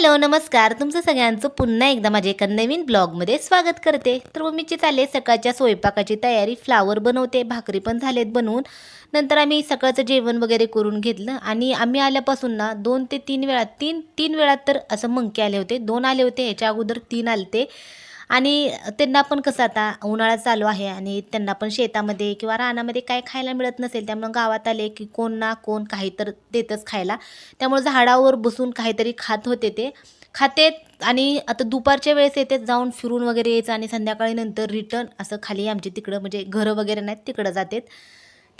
Hello नमस्कार. तुमचं सगळ्यांचं पुन्हा एकदा माझ्या एका नवीन ब्लॉगमध्ये स्वागत करते. तर मम्मीची चालले सकाळच्या स्वयंपाकाची तयारी फ्लावर बनवते भाकरी पण झालेत बनवून. नंतर आम्ही सकाळचं जेवण वगैरे करून घेतलं आणि आम्ही आल्यापासून ना दोन ते तीन वेळा तीन तीन वेळात तर असं मंके आले होते दोन आले होते ह्याच्या अगोदर तीन आले होते आणि त्यांना पण कसं आता उन्हाळा चालू आहे आणि त्यांना पण शेतामध्ये किंवा रानामध्ये काय खायला मिळत नसेल त्यामुळं गावात आले की कोण ना कोण काही तर देतच खायला. त्यामुळे झाडावर बसून काहीतरी खात होते ते. खातेत आणि आता दुपारच्या वेळेस येते जाऊन फिरून वगैरे यायचं आणि संध्याकाळी नंतर रिटर्न असं खाली आमचे तिकडं म्हणजे घरं वगैरे नाहीत तिकडं जातात.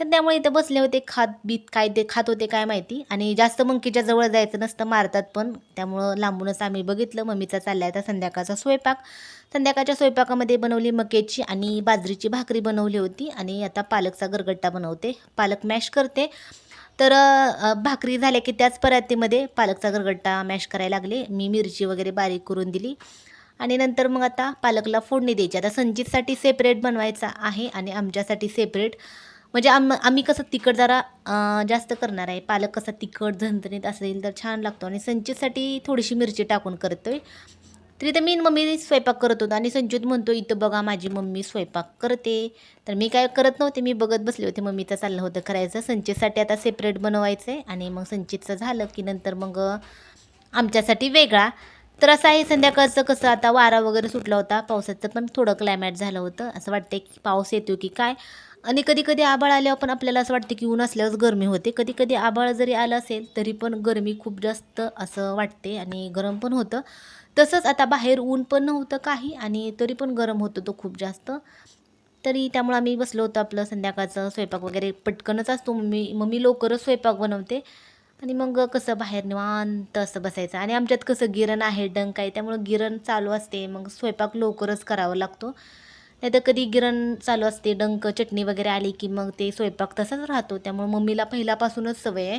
तर त्यामुळे इथं बसले होते खात बीत काय ते खात होते काय माहिती. आणि जास्त मंकीच्या जवळ जायचं नसतं मारतात पण. त्यामुळं लांबूनच आम्ही बघितलं मम्मीचा चालला आता संध्याकाळचा स्वयंपाक. संध्याकाळच्या स्वयंपाकामध्ये बनवली मकेची आणि बाजरीची भाकरी बनवली होती. आणि आता पालकचा गरगट्टा बनवते. पालक मॅश करते. तर भाकरी झाल्या की त्याच परातीमध्ये पालकचा गरगट्टा मॅश करायला लागले. मी मिरची वगैरे बारीक करून दिली. आणि नंतर मग आता पालकला फोडणी द्यायची. आता संजीतसाठी सेपरेट बनवायचा आहे आणि आमच्यासाठी सेपरेट म्हणजे आम आम्ही कसं तिखट जरा जास्त करणार आहे. पालक कसा तिखट झणझणीत असेल तर छान लागतो. आणि संचितसाठी थोडीशी मिरची टाकून करतोय. तरी तर मी मम्मी स्वयंपाक करत होतो. आणि संचित म्हणतो इथं बघा माझी मम्मी स्वयंपाक करते. तर मी काय करत नव्हते. मी बघत बसले होते. मम्मीचं चाललं होतं करायचं. संचितसाठी आता सेपरेट बनवायचं आहे आणि मग संचितचं झालं की नंतर मग आमच्यासाठी वेगळा. तर असं आहे संध्याकाळचं कसं आता वारा वगैरे सुटला होता. पावसाचं पण थोडं क्लायमॅट झालं होतं. असं वाटतं की पाऊस येतो की काय? आणि कधी कधी आबाळ आल्यावर पण आपल्याला असं वाटतं की ऊन असल्यावरच गरमी होते. कधी कधी आबाळ जरी आलं असेल तरी पण गरमी खूप जास्त असं वाटते आणि गरम पण होतं. तसंच आता बाहेर ऊन पण नव्हतं काही आणि तरी पण गरम होतं तो खूप जास्त. तरी त्यामुळं आम्ही बसलो होतो आपलं संध्याकाळचं स्वयंपाक वगैरे पटकनच असतो. मम्मी मम्मी लवकरच स्वयंपाक बनवते. आणि मग कसं बाहेर निवांत असं बसायचं. आणि आमच्यात कसं गिरण आहे डंक आहे त्यामुळं गिरण चालू असते. मग स्वयंपाक लवकरच करावा लागतो. नाही तर कधी गिरण चालू असते डंक चटणी वगैरे आली की मग ते स्वयंपाक तसाच राहतो. त्यामुळे मम्मीला पहिल्यापासूनच सवय आहे.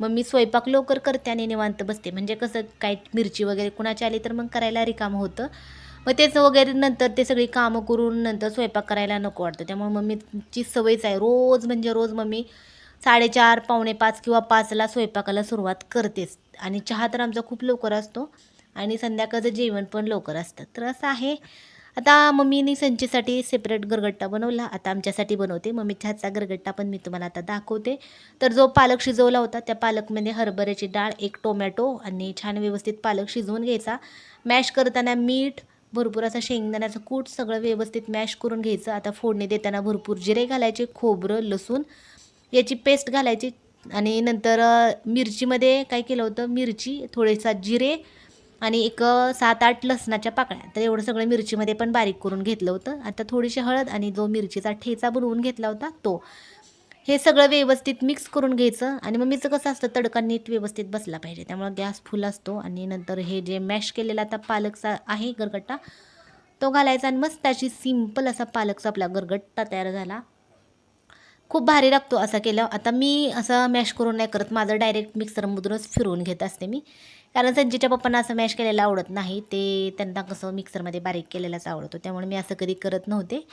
मग मी स्वयंपाक लवकर करते आणि निवांत बसते. म्हणजे कसं काय मिरची वगैरे कुणाची आली तर मग करायला रिकामं होतं. मग तेच वगैरे नंतर ते सगळी कामं करून नंतर स्वयंपाक करायला नको वाटतं. त्यामुळे मम्मीची सवयच आहे. रोज म्हणजे रोज मम्मी साडेचार पावणे पाच किंवा पाचला स्वयंपाकाला सुरुवात करतेच. आणि चहा तर आमचा खूप लवकर असतो आणि संध्याकाळचं जेवण पण लवकर असतं. तर असं आहे. आता मम्मीने संचीसाठी सेपरेट गरगट्टा बनवला. आता आमच्यासाठी बनवते. मम्मी चहाचा गरगट्टा पण मी तुम्हाला आता दाखवते. तर जो पालक शिजवला होता त्या पालकमध्ये हरभऱ्याची डाळ एक टोमॅटो आणि छान व्यवस्थित पालक शिजवून घ्यायचा. मॅश करताना मीठ भरपूर असं शेंगदाण्याचं कूट सगळं व्यवस्थित मॅश करून घ्यायचं. आता फोडणी देताना भरपूर जिरे घालायचे खोबरं लसूण याची पेस्ट घालायची. आणि नंतर मिरचीमध्ये काय केलं होतं? मिरची थोडेसा जिरे आणि एक सात आठ लसणाच्या पाकळ्या. तर एवढं सगळं मिरचीमध्ये पण बारीक करून घेतलं होतं. आता थोडीशी हळद आणि जो मिरचीचा ठेचा बनवून घेतला होता तो. हे सगळं व्यवस्थित मिक्स करून घ्यायचं आणि मग मीचं कसं असतं तडका नीट व्यवस्थित बसला पाहिजे. त्यामुळे गॅस फुल असतो आणि नंतर हे जे मॅश केलेला आता पालकचा आहे गरगट्टा तो घालायचा आणि मस्त त्याची सिंपल असा पालकचा आपला गरगट्टा तयार झाला. खूप भारी लागतो असा केल्यावर. आता मी असं मॅश करून नाही करत. माझं डायरेक्ट मिक्सरमधूनच फिरवून घेत असते मी. कारण संजीच्या पप्पांना असं मॅश केलेलं आवडत नाही. ते त्यांना कसं मिक्सरमध्ये बारीक केलेलाच आवडतो. त्यामुळे मी असं कधी करत नव्हते.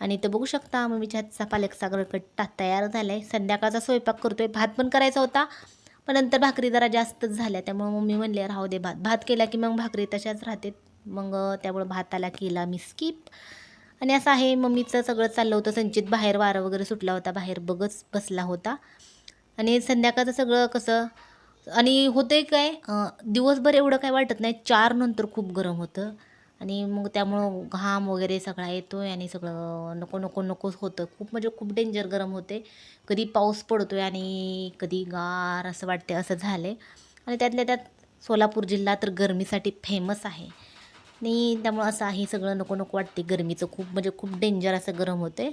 आणि तर बघू शकता मम्मीच्या हातचा पालकचा गरगट्टा तयार झाला आहे संध्याकाळचा स्वयंपाक करतोय. भात पण करायचा होता. पण नंतर भाकरी जरा जास्तच झाल्या. त्यामुळे मम्मी म्हणले राहू दे भात. भात केला की मग भाकरी तशाच राहते. मग त्यामुळे भाताला केला मी स्किप आणि असं आहे मम्मीचं सगळं चाललं होतं. संचित बाहेर वारं वगैरे सुटला होता. बाहेर बघच बसला होता. आणि संध्याकाळचं सगळं कसं आणि होते काय दिवसभर एवढं काय वाटत नाही. चार नंतर खूप गरम होतं. आणि मग त्यामुळं घाम वगैरे सगळा येतो आहे आणि सगळं नको नको नकोच होतं. खूप म्हणजे खूप डेंजर गरम होते. कधी पाऊस पडतो आहे आणि कधी गार असं वाटते असं झालं आहे आणि त्यातल्या त्यात सोलापूर जिल्हा तर गरमीसाठी फेमस आहे. आणि त्यामुळं असं आहे सगळं नको नको वाटते गरमीचं खूप म्हणजे खूप डेंजर असं गरम होते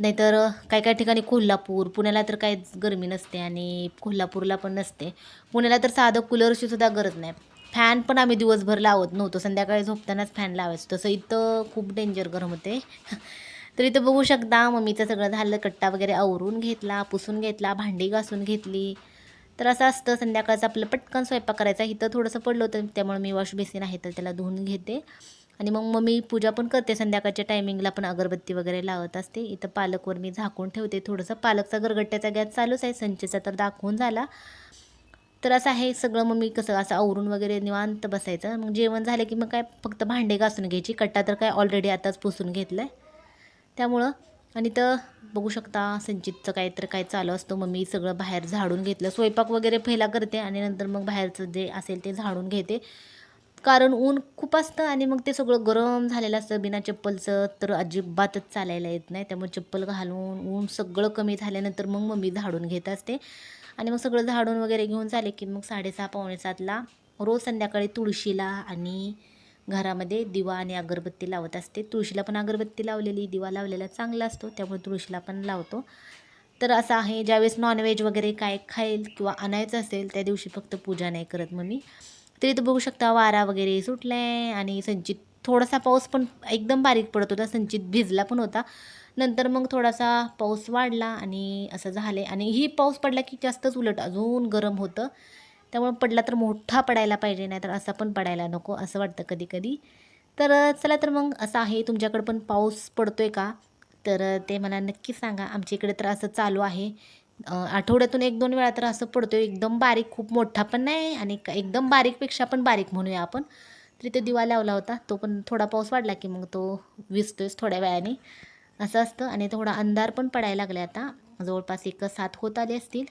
नाहीतर काही काही ठिकाणी कोल्हापूर पुण्याला तर काय गरमी नसते आणि कोल्हापूरला पण नसते. पुण्याला तर साधं कूलरची सुद्धा गरज नाही. फॅन पण आम्ही दिवसभर लावत नव्हतो. संध्याकाळी झोपतानाच फॅन लावायचो. तसं इथं खूप डेंजर गरम होते. तर इथं बघू शकता मम्मीचं सगळं झालं कट्टा वगैरे आवरून घेतला पुसून घेतला भांडी घासून घेतली. तर असं असतं संध्याकाळचं आपलं पटकन स्वयंपाक करायचा. इथं थोडंसं पडलं होतं त्यामुळे मी वॉश बेसिन आहे तर त्याला धुवून घेते. आणि मग मम्मी पूजा पण करते संध्याकाळच्या टायमिंगला पण अगरबत्ती वगैरे लावत असते. इथं पालकवर मी झाकून ठेवते. थोडंसं पालकचा गरगट्ट्याचा गॅस चालूच आहे. संचेचा तर दाखवून झाला. तर असं आहे सगळं मग मी कसं असं आवरून वगैरे निवांत बसायचं. मग जेवण झालं की मग काय फक्त भांडे घासून घ्यायची. कट्टा तर काय ऑलरेडी आताच पुसून घेतलं आहे त्यामुळं आणि तर बघू शकता संचितचं काय तर काय चालू असतं. मग मी सगळं बाहेर झाडून घेतलं. स्वयंपाक वगैरे पहिला करते आणि नंतर मग बाहेरचं जे असेल ते झाडून घेते. कारण ऊन खूप असतं आणि मग ते सगळं गरम झालेलं असतं. बिना चप्पलचं तर अजिबातच चालायला येत नाही. त्यामुळे चप्पल घालून ऊन सगळं कमी झाल्यानंतर मग मम्मी झाडून घेत असते. आणि मग सगळं झाडून वगैरे घेऊन झाले की मग साडेसहा पावणे सातला रोज संध्याकाळी तुळशीला आणि घरामध्ये दिवा आणि अगरबत्ती लावत असते. तुळशीला पण अगरबत्ती लावलेली दिवा लावलेला चांगला असतो त्यामुळे तुळशीला पण लावतो. तर असं आहे ज्यावेळेस नॉनव्हेज वगैरे काय खाईल किंवा आणायचं असेल त्या दिवशी फक्त पूजा नाही करत मग मी तरी तर बघू शकता वारा वगैरे सुटला आहे आणि संचित थोडासा पाऊस पण एकदम बारीक पडत होता. संचित भिजला पण होता. नंतर मग थोडासा पाऊस वाढला आणि असं झालं आणि ही पाऊस पडला की जास्तच उलट अजून गरम होतं. त्यामुळे पडला तर मोठा पडायला पाहिजे नाही तर असा पण पडायला नको असं वाटतं कधी कधी तर चला तर मग असं आहे. तुमच्याकडं पण पाऊस पडतो आहे का? तर ते मला नक्की सांगा. आमच्या इकडे तर असं चालू आहे. आठवड्यातून एक दोन वेळा तर असं पडतो एकदम बारीक खूप मोठा पण नाही आणि का- एकदम बारीकपेक्षा पण बारीक म्हणूया आपण. तरी तो दिवा लावला होता. तो पण थोडा पाऊस वाढला की मग तो विजतोयच थोड्या वेळाने. असं असतं आणि थोडा अंधार पण पडायला लागला आता. जवळपास एक सात होत आले असतील.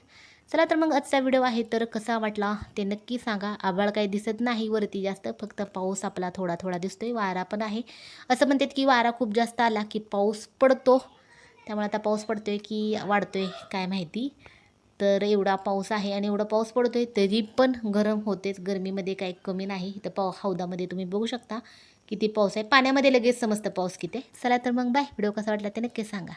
चला तर मग आजचा व्हिडिओ आहे तर कसा वाटला ते नक्की सांगा. आभाळ काही दिसत नाही वरती जास्त. फक्त पाऊस आपला थोडा थोडा दिसतोय. वारा पण आहे. असं म्हणतात की वारा खूप जास्त आला की पाऊस पडतो. त्यामुळे आता पाऊस पडतोय की वाढतोय काय माहिती. तर एवढा पाऊस आहे आणि एवढा पाऊस पडतोय तरी पण गरम होतेच. गरमीमध्ये काही कमी नाही. तर पाव हौदामध्ये तुम्ही बघू शकता किती पाऊस आहे. पाण्यामध्ये लगेच समजतं पाऊस किती आहे. चला तर मग बाय. व्हिडिओ कसा वाटला ते नक्की सांगा.